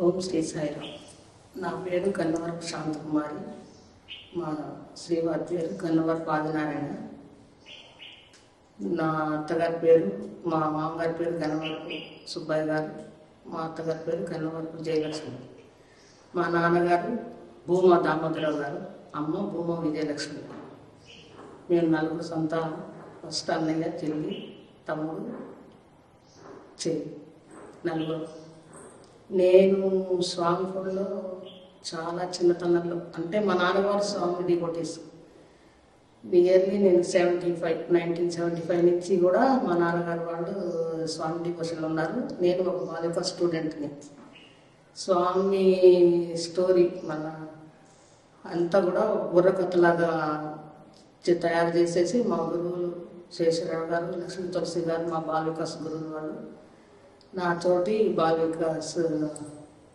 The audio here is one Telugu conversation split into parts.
ఓం శ్రీ సాయిరామ్ నా పేరు గన్నవరపు శాంతకుమారి. మా శ్రీవారి పేరు గన్నవరపు ఆదినారాయణ నా అత్తగారి పేరు మా మామగారి పేరు గన్నవరపు సుబ్బయ్య గారు. మా అత్తగారి పేరు గన్నవరపు జయలక్ష్మి మా నాన్నగారు భూమా దామోదరరావు గారు. అమ్మ భూమా విజయలక్ష్మి. మేము నలుగురు సంతానం ఫస్ట్ అన్నయ్య చెల్లి తమ్ముడు చెల్లి నలుగురు. నేను స్వామి గుడిలో చాలా చిన్నతనంలో అంటే మా నాన్నగారు స్వామి డివోటీస్ నియర్లీ నేను seventy five nineteen seventy five నుంచి కూడా మా నాన్నగారు వాళ్ళు స్వామి డివోషన్లో ఉన్నారు. నేను ఒక బాలిక స్టూడెంట్ని. స్వామి స్టోరీ మన అంతా కూడా బుర్రకథలాగా తయారు చేసేసి మా గురువులు శేషరావు గారు లక్ష్మీ తులసి గారు మా బాలికాస్ గురువు వాళ్ళు నాతోటి బాలిక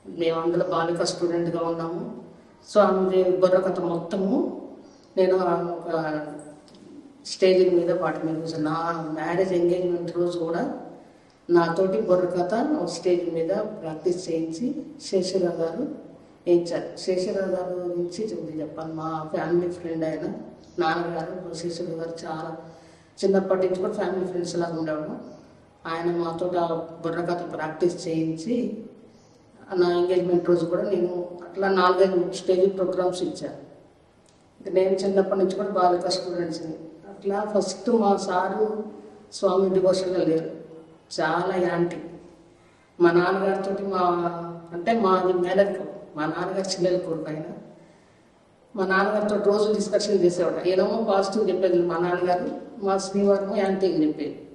మేము అందులో బాల స్టూడెంట్గా ఉన్నాము. సో ఆమె బుర్రకథ మొత్తము. నేను ఒక స్టేజ్ మీద పాట మీద కూర్చొని నా మ్యారేజ్ ఎంగేజ్మెంట్ రోజు కూడా నాతోటి బుర్రకథ స్టేజ్ మీద ప్రాక్టీస్ చేయించి శేషరావు గారు వేయించారు శేషరావు గారు గురించి చెప్తే చెప్పాలి. మా ఫ్యామిలీ ఫ్రెండ్ ఆయన నాన్నగారు శేషరావు గారు చాలా చిన్నప్పటి నుంచి కూడా ఫ్యామిలీ ఫ్రెండ్స్ లాగా ఉండేవాడు ఆయన మాతో ఆ బుర్రకథ ప్రాక్టీస్ చేయించి నా ఎంగేజ్మెంట్ రోజు కూడా నేను అట్లా నాలుగైదు స్టేజ్ ప్రోగ్రామ్స్ ఇచ్చాను. ఇంకా నేను చిన్నప్పటి నుంచి కూడా బాలిక స్టూడెంట్స్ని అట్లా ఫస్ట్ మా సారు స్వామి డివోషన్లో లేరు. చాలా యాంటీ. మా నాన్నగారితో మా అంటే మాది మేనర్ మా నాన్నగారు చిల్లెల కొడుకు ఆయన. మా నాన్నగారితో రోజు డిస్కషన్ చేసేవాడు. ఏదేమో పాజిటివ్ చెప్పేది మా నాన్నగారు మా శ్రీవారము యాంటీ చెప్పేది.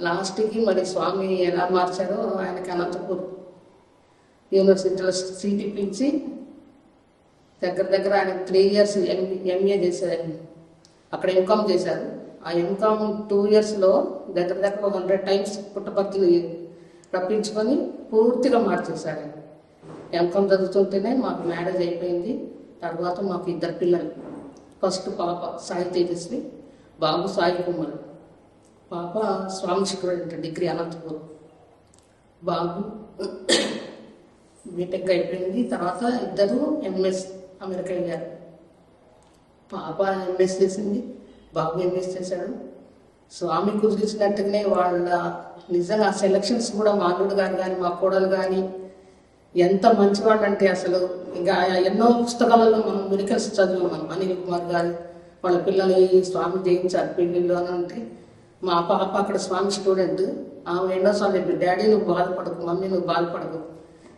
లాస్ట్కి మరి స్వామి ఎలా మార్చారో ఆయనకి అనంతపూర్ యూనివర్సిటీలో సీట్ ఇప్పించి దగ్గర దగ్గర ఆయన త్రీ ఇయర్స్ ఎంఏ చేశారు. అక్కడ ఎంకామ్ చేశారు. ఆ ఎంకామ్ టూ ఇయర్స్లో దగ్గర దగ్గర హండ్రెడ్ టైమ్స్ పుట్టపర్తిని రప్పించుకొని పూర్తిగా మార్చేశారు. ఎంకామ్ చదువుతుంటేనే మాకు మ్యారేజ్ అయిపోయింది. తర్వాత మాకు ఇద్దరు పిల్లలు. ఫస్ట్ పాప సాయి తేజస్వి బాబు సాయి కుమార్. పాప స్వామి స్టూడెంట్ డిగ్రీ అనంతపురం. బాబు బీటెక్ అయిపోయింది. తర్వాత ఇద్దరు ఎంఎస్ అమెరికా వెళ్ళారు. పాప ఎంఎస్ చేసింది. బాబు ఎంఎస్ చేశాడు. స్వామి కుదిరిచినట్టుగానే వాళ్ళ నిజంగా సెలక్షన్స్ కూడా మా అల్లుడు గారు కానీ మా కోడలు కానీ ఎంత మంచివాళ్ళు అంటే అసలు ఇంకా ఎన్నో పుస్తకాలలో మనం మెడికల్స్ చదివాం మనం. అనిల్ కుమార్ గారు వాళ్ళ పిల్లలు ఈ స్వామి జయించారు పెళ్ళిళ్ళు అని అంటే మా పాప అక్కడ స్వామి స్టూడెంట్. ఆమె ఎన్నోసార్లు చెప్పి డాడీ నువ్వు బాధపడకు మమ్మీ నువ్వు బాధపడకు.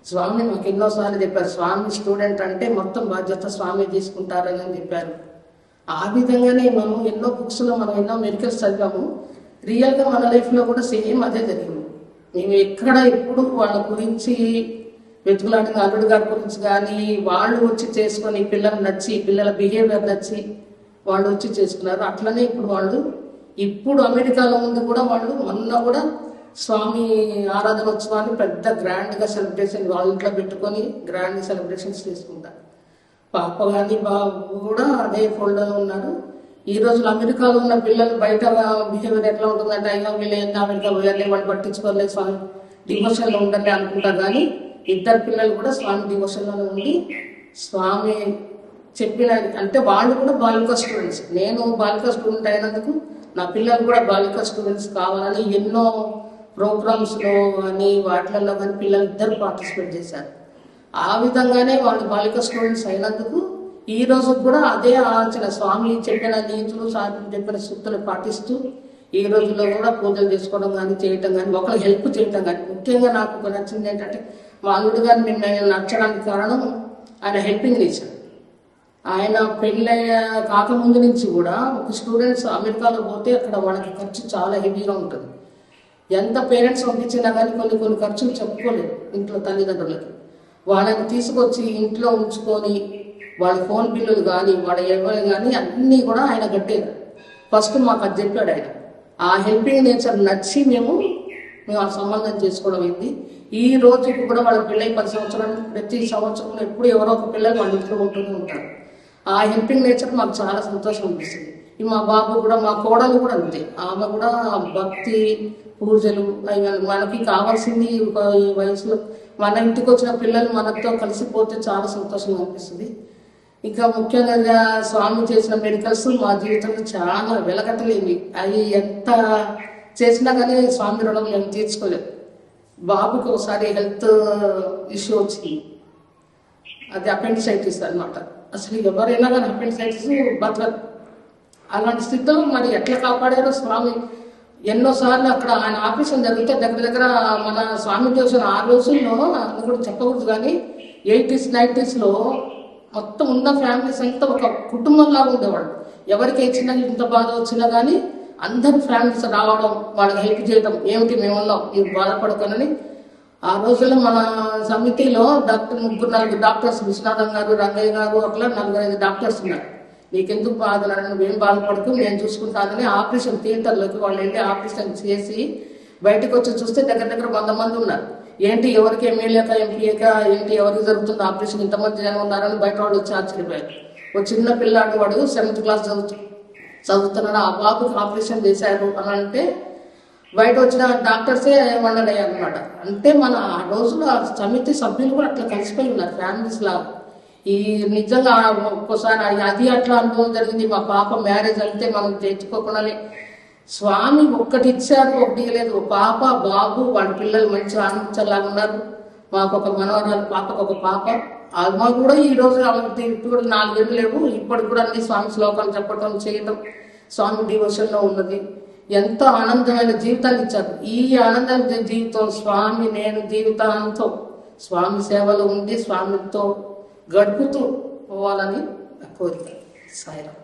స్వామి మాకు ఎన్నోసార్లు చెప్పారు స్వామి స్టూడెంట్ అంటే మొత్తం బాధ్యత స్వామి తీసుకుంటారని చెప్పారు. ఆ విధంగానే మనం ఎన్నో బుక్స్లో మనం ఎన్నో మెడికల్స్ చదివాము. రియల్గా మన లైఫ్లో కూడా సేమ్ అదే జరిగింది. మేము ఎక్కడ ఎప్పుడు వాళ్ళ గురించి వెతుకులాంటి అల్లుడు గారి గురించి కానీ వాళ్ళు వచ్చి చేసుకొని పిల్లలు నచ్చి పిల్లల బిహేవియర్ నచ్చి వాళ్ళు వచ్చి చేసుకున్నారు. అట్లనే ఇప్పుడు వాళ్ళు ఇప్పుడు అమెరికాలో ఉంది కూడా వాళ్ళు. మొన్న కూడా స్వామి ఆరాధన ఉత్సవాన్ని పెద్ద గ్రాండ్గా సెలబ్రేషన్ వాళ్ళ ఇంట్లో పెట్టుకొని గ్రాండ్ సెలబ్రేషన్స్ చేసుకుంటారు పాప కానీ బాబు కూడా అదే ఫోల్డర్లో ఉన్నారు ఈ రోజులు అమెరికాలో ఉన్న పిల్లలు బయట బిహేవియర్ ఎట్లా ఉంటుందంటే అయ్యో వీళ్ళు ఏంటి అమెరికా పోయాలి వాళ్ళు పట్టించుకోలేదు స్వామి. డివోషన్లో ఉండాలి అనుకుంటారు కానీ ఇద్దరు పిల్లలు కూడా స్వామి డివోషన్లోనే ఉండి స్వామి చెప్పిన అంటే వాళ్ళు కూడా బాలిక స్టూడెంట్స్ నేను బాలిక స్టూడెంట్ అయినందుకు నా పిల్లలు కూడా బాలిక స్టూడెంట్స్ కావాలని ఎన్నో ప్రోగ్రామ్స్లో కానీ వాటిలలో కానీ పిల్లలు ఇద్దరు పార్టిసిపేట్ చేశారు. ఆ విధంగానే వాళ్ళు బాలిక స్టూడెంట్స్ అయినందుకు ఈ రోజు కూడా అదే ఆలోచన. స్వామి చెప్పిన నీతులు స్వామి చెప్పిన సూక్తులు పాటిస్తూ ఈ రోజుల్లో కూడా పూజలు చేసుకోవడం కానీ చేయటం కానీ ఒకరు హెల్ప్ చేయటం కానీ. ముఖ్యంగా నాకు ఒక నచ్చింది ఏంటంటే మా అల్లుడు గారు మిమ్మల్ని నచ్చడానికి కారణం ఆయన హెల్పింగ్ నేచర్ ఆయన పెళ్ళయ్యే కాకముందు నుంచి కూడా ఒక స్టూడెంట్స్ అమెరికాలో పోతే అక్కడ వాళ్ళకి ఖర్చు చాలా హెవీగా ఉంటుంది. ఎంత పేరెంట్స్ పంపించినా కానీ కొన్ని కొన్ని ఖర్చులు చెప్పుకోలేదు ఇంట్లో తల్లిదండ్రులకి. వాళ్ళని తీసుకొచ్చి ఇంట్లో ఉంచుకొని వాళ్ళ ఫోన్ బిల్లులు కానీ వాళ్ళ ఎవరు కానీ అన్నీ కూడా ఆయన కట్టేది. ఫస్ట్ మాకు అది చెప్పాడు ఆయన. ఆ హెల్పింగ్ నేచర్ నచ్చి మేము మేము ఆ సంబంధం చేసుకోవడం అయింది. ఈ రోజు కూడా వాళ్ళ పిల్లలు పది సంవత్సరాలు ప్రతి సంవత్సరం ఎప్పుడు ఎవరో ఒక పిల్లలు వాళ్ళ ఇంట్లో ఉంటూనే ఉంటారు. ఆ హెల్పింగ్ నేచర్ మాకు చాలా సంతోషం అనిపిస్తుంది. ఈ మా బాబు కూడా మా కోడలు కూడా అంతే. ఆమె కూడా భక్తి పూజలు మనకి కావాల్సింది ఒక ఈ వయసులో మన ఇంటికి వచ్చిన పిల్లలు మనతో కలిసిపోతే చాలా సంతోషంగా అనిపిస్తుంది. ఇంకా ముఖ్యంగా స్వామి చేసిన మెడికల్స్ మా జీవితంలో చాలా వెలగట్టలేవి అవి ఎంత చేసినా కానీ స్వామి రుణం మేము తీర్చుకోలేదు బాబుకి ఒకసారి హెల్త్ ఇష్యూ వచ్చింది. అది అపెండిసైటిస్ అన్నమాట. అసలు ఎవరైనా కానీ అపెండిసైటిస్ బతకదు అలాంటి స్థితిలో మరి ఎట్లా కాపాడారో స్వామి? ఎన్నోసార్లు అక్కడ ఆయన ఆపరేషన్ జరిగితే దగ్గర దగ్గర మన స్వామి చేసిన ఆ రోజుల్లో అది కూడా చెప్పకూడదు కానీ ఎయిటీస్ నైంటీస్లో మొత్తం ఉన్న ఫ్యామిలీస్ అంతా ఒక కుటుంబంలాగా ఉండేవాళ్ళు. ఎవరికి ఏ చిన్న ఇంత బాధ వచ్చినా కానీ అందరి ఫ్యామిలీస్ రావడం వాళ్ళకి హెల్ప్ చేయడం ఏమిటి మేము ఉన్నాం మీరు బాధపడకనని ఆ రోజుల్లో మన సమితిలో డాక్టర్ ముగ్గురు నలుగురు డాక్టర్స్ విశ్వనాథం గారు రంగయ్య గారు అట్లా నలుగురు ఐదు డాక్టర్స్ ఉన్నారు. నీకెందుకు బాధలు నువ్వేం బాధపడకు? నేను చూసుకుంటానని ఆపరేషన్ థియేటర్లోకి వాళ్ళు వెళ్ళి ఆపరేషన్ చేసి బయటకు వచ్చి చూస్తే దగ్గర దగ్గర వంద మంది ఉన్నారు. ఏంటి ఎవరికి ఎమ్మెల్యేక ఎంపీఏక ఏంటి ఎవరికి జరుగుతుంది ఆపరేషన్? ఇంతమంది జనం ఉన్నారని బయట వాళ్ళు వచ్చి ఆశ్చర్యపోయారు. ఒక చిన్న పిల్లాడు వాడు సెవెంత్ క్లాస్ చదువుతు చదువుతున్నాడు. ఆ బాబుకి ఆపరేషన్ చేశారు అని అంటే బయట వచ్చిన డాక్టర్సే వండలయ్యారు అనమాట అంటే మన ఆ రోజులో ఆ సమితి సభ్యులు కూడా అట్లా కలిసిపోయి ఉన్నారు ఫ్యామిలీస్ లాగా ఈ నిజంగా ఒక్కోసారి అది- అట్లా అనుభవం జరిగింది మా పాప మ్యారేజ్ అయితే మనం తెచ్చుకోకుండానే స్వామి ఒక్కటి ఇచ్చారు ఒకటి ఇవ్వలేదు. పాప బాబు వాళ్ళ పిల్లలు మంచిగా ఆనందించేలాగా ఉన్నారు. మాకు ఒక మనవరాలు పాపకు ఒక పాప. అమ్మ కూడా ఈ రోజు ఆమెకి ఇప్పుడు కూడా నాలుగేళ్ళు లేవు. ఇప్పటికి కూడా అన్ని స్వామి శ్లోకాలు చెప్పడం చేయడం స్వామి డివోషన్లో ఉన్నది. ఎంతో ఆనందమైన జీవితాన్ని ఇచ్చారు. ఈ ఆనందమైన జీవితం స్వామి నేను జీవితాంతం. స్వామి సేవలో ఉండి స్వామితో గడుపుతూ పోవాలని నా కోరిక సాయిరాం